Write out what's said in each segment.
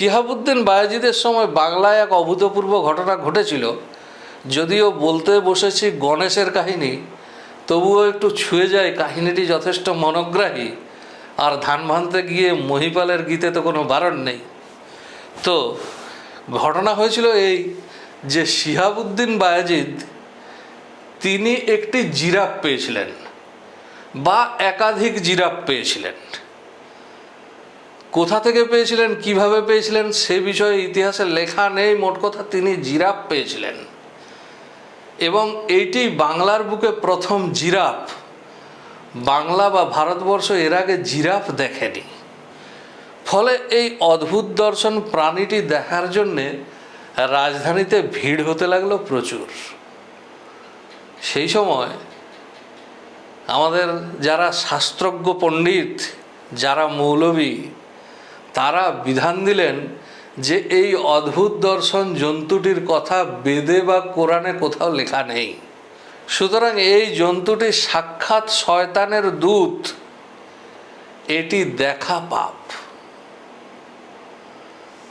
শিহাবুদ্দিন বায়াজিদের সময় বাংলায় এক অভূতপূর্ব ঘটনা ঘটেছিল। যদিও বলতে বসেছি গণেশের কাহিনী, তবুও একটু ছুঁয়ে যায় কাহিনীটি যথেষ্ট মনোগ্রাহী, আর ধান ভানতে গিয়ে মহিপালের গীতে তো কোনো বারণ নেই। তো, ঘটনা হয়েছিল এই যে শিহাবুদ্দিন বায়াজিদ, তিনি একটি জিরাফ পেয়েছিলেন, বা একাধিক জিরাফ পেয়েছিলেন। কোথা থেকে পেয়েছিলেন, কীভাবে পেয়েছিলেন, সে বিষয়ে ইতিহাসে লেখা নেই, মোট কথা তিনি জিরাফ পেয়েছিলেন। এবং এইটি বাংলার বুকে প্রথম জিরাফ। বাংলা বা ভারতবর্ষ এর আগে জিরাফ দেখেনি। ফলে এই অদ্ভুত দর্শন প্রাণীটি দেখার জন্যে রাজধানীতে ভিড় হতে লাগল প্রচুর। সেই সময় আমাদের যারা শাস্ত্রজ্ঞ পণ্ডিত, যারা মৌলবী তারা বিধান দিলেন যে এই অদ্ভুত দর্শন জন্তুটির কথা বেদে বা কোরআনে কোথাও লেখা নেই। সুতরাং এই জন্তুটি সাক্ষাৎ শয়তানের দূত। এটি দেখা পাপ।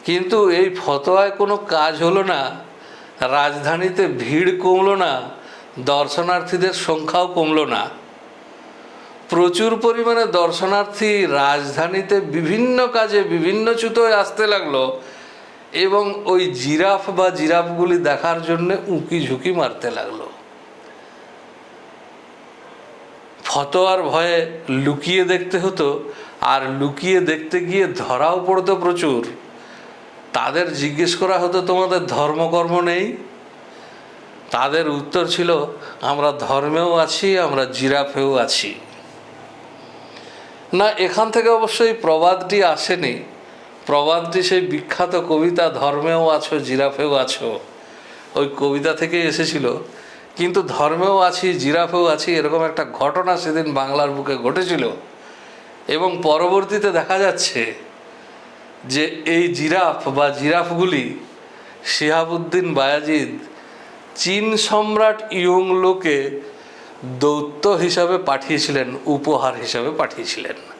কিন্তু এই ফতোয়ায় কোনো কাজ হলো না, রাজধানীতে ভিড় কমলো না, দর্শনার্থীদের সংখ্যাও কমলো না। প্রচুর পরিমাণে দর্শনার্থী রাজধানীতে বিভিন্ন কাজে বিভিন্ন ছুতোয় আসতে লাগল এবং ওই জিরাফ বা জিরাফগুলি দেখার জন্য উঁকি ঝুঁকি মারতে লাগল। ফতোয়ার ভয়ে লুকিয়ে দেখতে হতো, আর লুকিয়ে দেখতে গিয়ে ধরাও পড়তো প্রচুর। তাদের জিজ্ঞেস করা হতো, তোমাদের ধর্মকর্ম নেই? তাদের উত্তর ছিল, আমরা ধর্মেও আছি, আমরা জিরাফেও আছি। না, এখান থেকে অবশ্যই প্রবাদটি আসেনি। প্রবাদটি সেই বিখ্যাত কবিতা, ধর্মেও আছো, জিরাফেও আছো। ওই কবিতা থেকে এসেছিল। কিন্তু ধর্মেও আছি, জিরাফেও আছি এরকম একটা ঘটনা সেদিন বাংলার বুকে ঘটেছিল। এবং পরবর্তীতে দেখা যাচ্ছে যে এই জিরাফ বা জিরাফগুলি শিহাবুদ্দিন বায়াজিদ চীন সম্রাট ইয়ংলোকে দৌত্য হিসাবে পাঠিয়েছিলেন উপহার হিসাবে পাঠিয়েছিলেন।